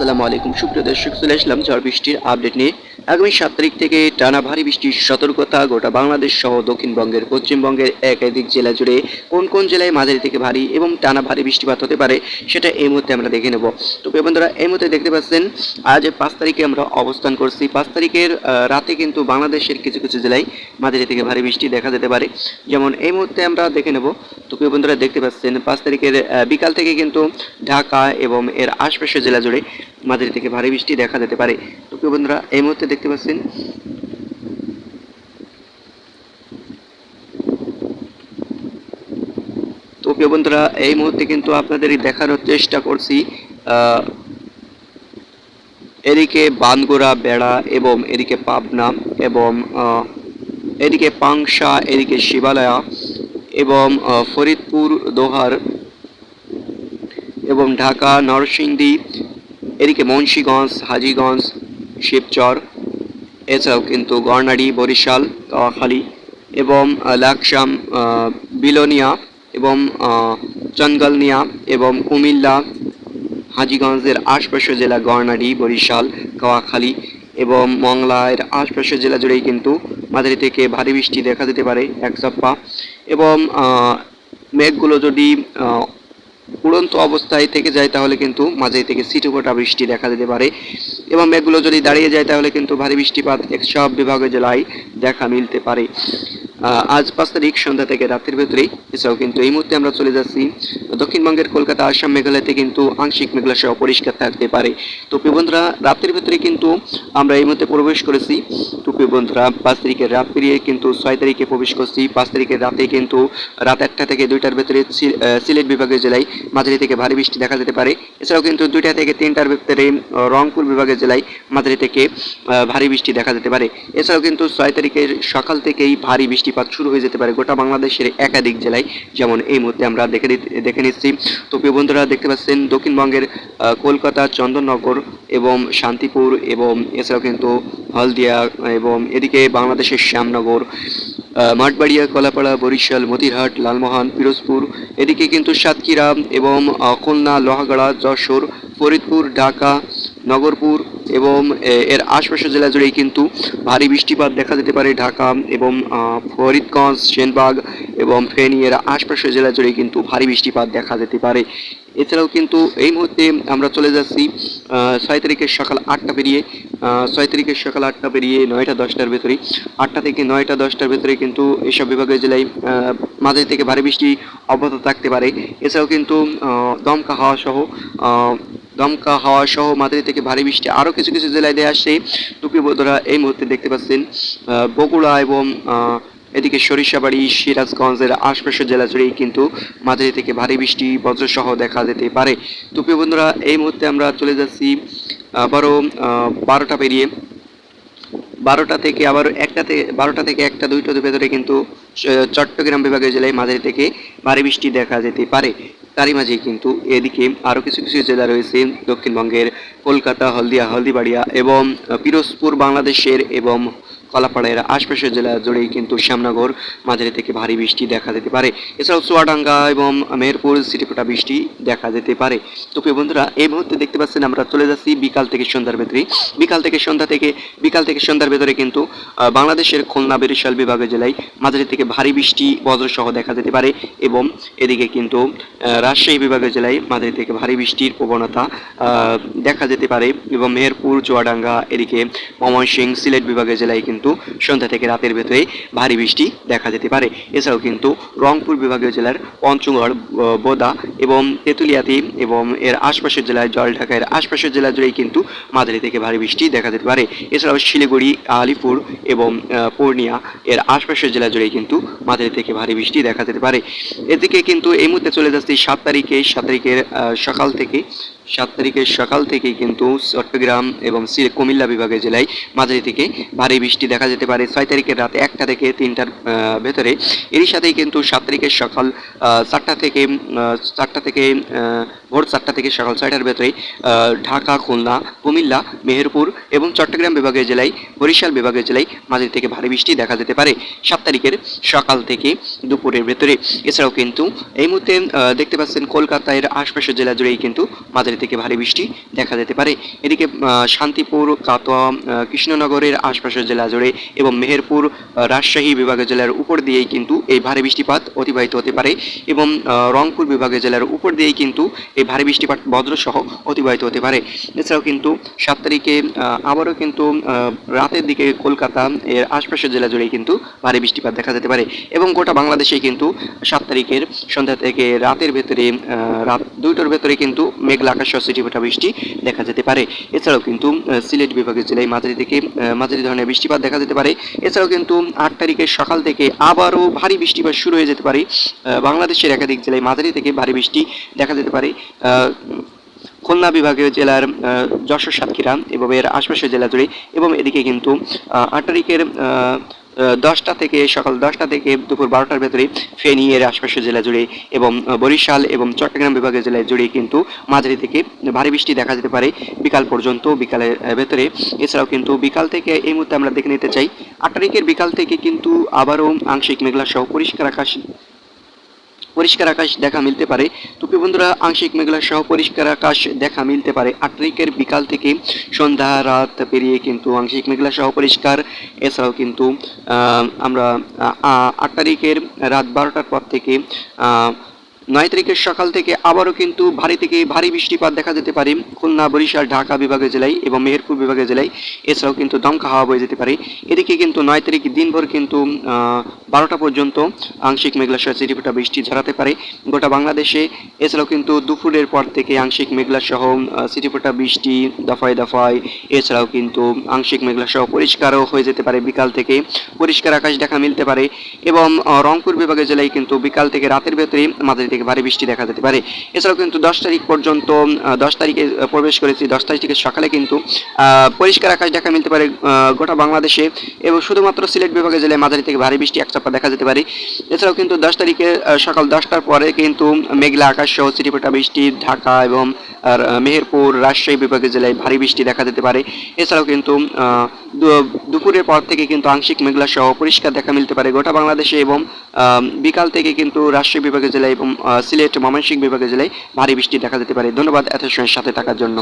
আসসালামু আলাইকুম। সুপ্রিয় দর্শক, চলে আসলাম ঝড় বৃষ্টির আপডেট নিয়ে। আগামী সাত তারিখ থেকে টানা ভারী বৃষ্টির সতর্কতা গোটা বাংলাদেশ সহ দক্ষিণবঙ্গের, পশ্চিমবঙ্গের একাধিক জেলা জুড়ে কোন কোন জেলায় মাঝারি থেকে ভারী এবং টানা ভারী বৃষ্টিপাত হতে পারে, সেটা এই মুহূর্তে আমরা দেখে নেব। তো বন্ধুরা, এই মুহূর্তে দেখতে পাচ্ছেন, আজ পাঁচ তারিখে আমরা অবস্থান করছি। পাঁচ তারিখের রাতে কিন্তু বাংলাদেশের কিছু কিছু জেলায় মাঝারি থেকে ভারী বৃষ্টি দেখা যেতে পারে। যেমন এই মুহূর্তে আমরা দেখে নেব, তো প্রিয় বন্ধুরা দেখতে পাচ্ছেন, পাঁচ তারিখের বিকাল থেকে কিন্তু ঢাকা এবং এর আশপাশের জেলা জুড়ে মাঝারি থেকে ভারী বৃষ্টি দেখা যেতে পারে। তো প্রিয় বন্ধুরা, এই মুহূর্তে দেখতে পাচ্ছেন তো প্রিয় বন্ধুরা, এই মুহূর্তে কিন্তু আপনাদের দেখানোর চেষ্টা করছি এদিকে বানগোড়া, বেড়া এবং এদিকে পাবনা এবং এদিকে পাংশা, এদিকে শিবালয়া এবং ফরিদপুর, দোহার এবং ঢাকা, নরসিংদী এদিকে মুন্সীগঞ্জ হাজিগঞ্জ শিবচর এছাড়াও কিন্তু গড়নাড়ি বরিশাল কাওয়াখালী এবং লাকসাম বিলোনিয়া এবং আহ, এবং কুমিল্লা হাজিগঞ্জের আশপাশের জেলা গড়নাড়ি বরিশাল কাওয়াখালী এবং মংলার আশপাশের জেলা জুড়েই কিন্তু মাঝারি থেকে ভারী বৃষ্টি দেখা দিতে পারে এক সপ্তাহ এবং মেঘগুলো যদি উড়ন্ত অবস্থায় থেকে যায়, তাহলে কিন্তু মাঝে থেকে সিটুকোটা বৃষ্টি দেখা দিতে পারে। এবং মেঘগুলো যদি দাঁড়িয়ে যায়, তাহলে কিন্তু ভারী বৃষ্টিপাত সব বিভাগের জেলায় দেখা মিলতে পারে। আজ পাঁচ তারিখ, সন্ধ্যা থেকে রাতের ভেতরেই। এছাড়াও কিন্তু এই মুহূর্তে আমরা চলে যাচ্ছি দক্ষিণবঙ্গের কলকাতা, আসাম মেঘালয়তে কিন্তু আংশিক মেঘলা সহ পরিষ্কার থাকতে পারে। তো বন্ধুরা রাতের ভেতরে কিন্তু আমরা এই মুহূর্তে প্রবেশ করেছি। তো বন্ধুরা, পাঁচ তারিখের রাত পেরিয়ে কিন্তু ছয় তারিখে প্রবেশ করছি। পাঁচ তারিখের রাতে কিন্তু রাত একটা থেকে দুইটার ভেতরে সিলেট বিভাগের জেলায় মাঝারি থেকে ভারী বৃষ্টি দেখা যেতে পারে। এছাড়াও কিন্তু দুইটা থেকে তিনটার ভেতরে রংপুর বিভাগের জেলায় মাঝারি থেকে ভারী বৃষ্টি দেখা যেতে পারে। এছাড়াও কিন্তু ছয় তারিখের সকাল থেকেই ভারী বৃষ্টিপাত শুরু হয়ে যেতে পারে গোটা বাংলাদেশের একাধিক জেলায়, যেমন এই মুহূর্তে আমরা দেখে দেখে নিচ্ছি। তো প্রিয় বন্ধুরা, দেখতে পাচ্ছেন দক্ষিণবঙ্গের কলকাতা, চন্দননগর এবং শান্তিপুর এবং এছাড়াও কিন্তু হলদিয়া এবং এদিকে বাংলাদেশের শ্যামনগর মাঠবাড়িয়া, কলাপাড়া, বরিশাল, মতিরহাট, লালমোহন, পিরোজপুর, এদিকে কিন্তু সাতক্ষীরা এবং খুলনা, লোহাগড়া, যশোর, ফরিদপুর, ঢাকা, নগরপুর এবং এর আশপাশের জেলা জুড়েই কিন্তু ভারী বৃষ্টিপাত দেখা যেতে পারে ঢাকা এবং ফরিদগঞ্জ, সেনবাগ এবং ফেনী এর আশপাশের জেলা জুড়েই কিন্তু ভারী বৃষ্টিপাত দেখা যেতে পারে। এছাড়াও কিন্তু এই মুহূর্তে আমরা চলে যাচ্ছি ছয় তারিখের সকাল আটটা পেরিয়ে ছয় তারিখের সকাল আটটা পেরিয়ে নয়টা দশটার ভেতরে। আটটা থেকে নয়টা দশটার ভেতরে কিন্তু এসব বিভাগের জেলায় মাঝারি থেকে ভারী বৃষ্টি অব্যাহত থাকতে পারে। এছাড়াও কিন্তু দমকা হাওয়া সহ দমকা হাওয়া সহ মাঝারি থেকে ভারী বৃষ্টি আরও কিছু কিছু জেলায় দিয়ে আসছে। টুপি বোধরা এই মুহূর্তে দেখতে পাচ্ছেন বগুড়া এবং এদিকে সরিষাবাড়ি, সিরাজগঞ্জের আশপাশের জেলা জুড়েই কিন্তু মাঝারি থেকে ভারী বৃষ্টি, বজ্রসহ দেখা যেতে পারে। তো প্রিয় বন্ধুরা, এই মুহূর্তে আমরা চলে যাচ্ছি আবারও বারোটা পেরিয়ে, বারোটা থেকে আবার একটা থেকে বারোটা থেকে একটা দুইটার ভেতরে কিন্তু চট্টগ্রাম বিভাগের জেলায় মাঝারি থেকে ভারী বৃষ্টি দেখা যেতে পারে। তারই মাঝে কিন্তু এদিকে আরও কিছু কিছু জেলা রয়েছে, দক্ষিণবঙ্গের কলকাতা, হলদিয়া, হলদিবাড়িয়া এবং পিরোজপুর, বাংলাদেশের এবং কলাপাড়ার আশপাশের জেলা জুড়েই কিন্তু শ্যামনগর মাঝারি থেকে ভারী বৃষ্টি দেখা যেতে পারে। এছাড়াও চুয়াডাঙ্গা এবং মেহেরপুর সিটিকোটা বৃষ্টি দেখা যেতে পারে। তো প্রিয় বন্ধুরা, এই মুহূর্তে দেখতে পাচ্ছেন আমরা চলে যাচ্ছি বিকাল থেকে সন্ধ্যার ভেতরে বিকাল থেকে সন্ধ্যা থেকে, বিকাল থেকে সন্ধ্যার ভেতরে কিন্তু বাংলাদেশের খুলনা বরিশাল বিভাগের জেলায় মাঝারি থেকে ভারী বৃষ্টি, বজ্রসহ দেখা যেতে পারে এবং এদিকে কিন্তু রাজশাহী বিভাগের জেলায় মাঝারি থেকে ভারী বৃষ্টির প্রবণতা দেখা যেতে পারে এবং মেহেরপুর, চুয়াডাঙ্গা, এদিকে ময়মনসিংহ, সিলেট বিভাগের জেলায় কিন্তু সন্ধ্যা থেকে রাতের ভেতরে ভারী বৃষ্টি দেখা যেতে পারে। এছাড়াও কিন্তু রংপুর বিভাগীয় জেলার পঞ্চগড় বোদা এবং তেঁতুলিয়াতি এবং এর আশপাশের জেলায় জলঢাকা এর আশপাশের জেলা জুড়েই কিন্তু মাঝারি থেকে ভারী বৃষ্টি দেখা যেতে পারে। এছাড়াও শিলিগুড়ি, আলিপুর এবং পূর্ণিয়া এর আশপাশের জেলা জুড়েই কিন্তু মাঝারি থেকে ভারী বৃষ্টি দেখা যেতে পারে। এদিকে কিন্তু এই মুহূর্তে চলে যাচ্ছি সাত তারিখে। সাত তারিখের সকাল থেকে সাত তারিখের সকাল থেকেই কিন্তু চট্টগ্রাম এবং কুমিল্লা বিভাগের জেলায় মাঝারি থেকে ভারী বৃষ্টি দেখা যেতে পারে। ছয় তারিখের রাত একটা থেকে তিনটার ভেতরে। এরই সাথেই কিন্তু সাত তারিখের সকাল চারটা থেকে চারটা থেকে ভোর চারটা থেকে সকাল ছয়টার ভেতরে ঢাকা, খুলনা, কুমিল্লা, মেহেরপুর এবং চট্টগ্রাম বিভাগের জেলায়, বরিশাল বিভাগের জেলায় মাঝারি থেকে ভারী বৃষ্টি দেখা যেতে পারে সাত তারিখের সকাল থেকে দুপুরের ভেতরে। এছাড়াও কিন্তু এই মুহূর্তে দেখতে পাচ্ছেন কলকাতার আশপাশের জেলা জুড়েই কিন্তু মাঝারি থেকে ভারী বৃষ্টি দেখা যেতে পারে। এদিকে শান্তিপুর আহ, কৃষ্ণনগরের আশপাশের জেলা জুড়ে এবং মেহেরপুর রাজশাহী বিভাগের জেলার উপর দিয়েই কিন্তু এই ভারী বৃষ্টিপাত অতিবাহিত হতে পারে এবং রংপুর বিভাগের জেলার উপর দিয়েই কিন্তু এই ভারী বৃষ্টিপাত বজ্রসহ অতিবাহিত হতে পারে। এছাড়াও কিন্তু সাত তারিখে আবারও কিন্তু রাতের দিকে কলকাতা এর আশপাশের জেলা জুড়েই কিন্তু ভারী বৃষ্টিপাত দেখা যেতে পারে এবং গোটা বাংলাদেশে কিন্তু সাত তারিখের সন্ধ্যা থেকে রাতের ভেতরে রাত দুইটার ভেতরে কিন্তু মেঘলা সহ সিটিফোঁটা বৃষ্টি দেখা যেতে পারে। এছাড়াও কিন্তু সিলেট বিভাগের জেলায় মাঝারি থেকে মাঝারি ধরনের বৃষ্টিপাত দেখা যেতে পারে। এছাড়াও কিন্তু আট তারিখের সকাল থেকে আবারও ভারী বৃষ্টিপাত শুরু হয়ে যেতে পারে। বাংলাদেশের একাধিক জেলায় মাঝারি থেকে ভারী বৃষ্টি দেখা যেতে পারে। খুলনা বিভাগীয় জেলার যশোর সাতক্ষীরা এবং এর আশপাশের জেলা জুড়ে এবং এদিকে কিন্তু আট তারিখের দশটা থেকে, সকাল দশটা থেকে দুপুর বারোটার ভেতরে ফেনী এর আশপাশের জেলা জুড়ে এবং বরিশাল এবং চট্টগ্রাম বিভাগের জেলায় জুড়ে কিন্তু মাঝারি থেকে ভারী বৃষ্টি দেখা যেতে পারে বিকাল পর্যন্ত বিকালের ভেতরে। এছাড়াও কিন্তু বিকাল থেকে এই মুহূর্তে আমরা দেখে নিতে চাই আট তারিখের বিকাল থেকে কিন্তু আবারও আংশিক মেঘলা সহ পরিষ্কার আকাশ পরিষ্কার আকাশ দেখা মিলতে পারে। তো বন্ধুরা, আংশিক মেঘলা সহ পরিষ্কার আকাশ দেখা মিলতে পারে। আট তারিখের বিকাল থেকে সন্ধ্যা, রাত পেরিয়ে কিন্তু আংশিক মেঘলা সহ পরিষ্কার। এছাড়াও কিন্তু আমরা আট তারিখের রাত বারোটার পর থেকে নয় তারিখের সকাল থেকে আবারও কিন্তু ভারী থেকে ভারী বৃষ্টিপাত দেখা যেতে পারে। খুলনা, বরিশাল, ঢাকা বিভাগের জেলায় এবং মেহেরপুর বিভাগের জেলায় এছাড়াও কিন্তু দমকা হাওয়া বয়ে যেতে পারে। এদিকে কিন্তু নয় তারিখ দিনভর কিন্তু বারোটা পর্যন্ত আংশিক মেঘলা সহ চিটিফোঁটা বৃষ্টি ঝরাতে পারে। গোটা বাংলাদেশে এছাড়াও কিন্তু দুপুরের পর থেকে আংশিক মেঘলা সহ বৃষ্টি দফায় দফায়। এছাড়াও কিন্তু আংশিক মেঘলা সহ পরিষ্কারও হয়ে যেতে পারে বিকাল থেকে। পরিষ্কার আকাশ দেখা মিলতে পারে এবং রংপুর বিভাগের জেলায় কিন্তু বিকাল থেকে রাতের ভেতরে মাঝারি থেকে ভারী বৃষ্টি দেখা যেতে পারে। এছাড়াও কিন্তু দশ তারিখ পর্যন্ত দশ তারিখে প্রবেশ করেছি। দশ তারিখ থেকে সকালে কিন্তু পরিষ্কার আকাশ দেখা মিলতে পারে গোটা বাংলাদেশে এবং শুধুমাত্র সিলেট বিভাগে জেলায় মাঝারি থেকে ভারী বৃষ্টি এক একচাপা দেখা যেতে পারে। এছাড়াও কিন্তু দশ তারিখে সকাল দশটার পরে কিন্তু মেঘলা আকাশ সহ চিটিপোটা বৃষ্টি ঢাকা এবং মেহেরপুর, রাজশাহী বিভাগের জেলায় ভারী বৃষ্টি দেখা যেতে পারে। এছাড়াও কিন্তু দুপুরের পর থেকে কিন্তু আংশিক মেঘলা সহ পরিষ্কার দেখা মিলতে পারে গোটা বাংলাদেশে এবং বিকাল থেকে কিন্তু রাজশাহী বিভাগের জেলায় এবং সিলেট ময়মনসিংহ বিভাগের জেলায় ভারী বৃষ্টি দেখা যেতে পারে। ধন্যবাদ এত সময়ের সাথে থাকার জন্য।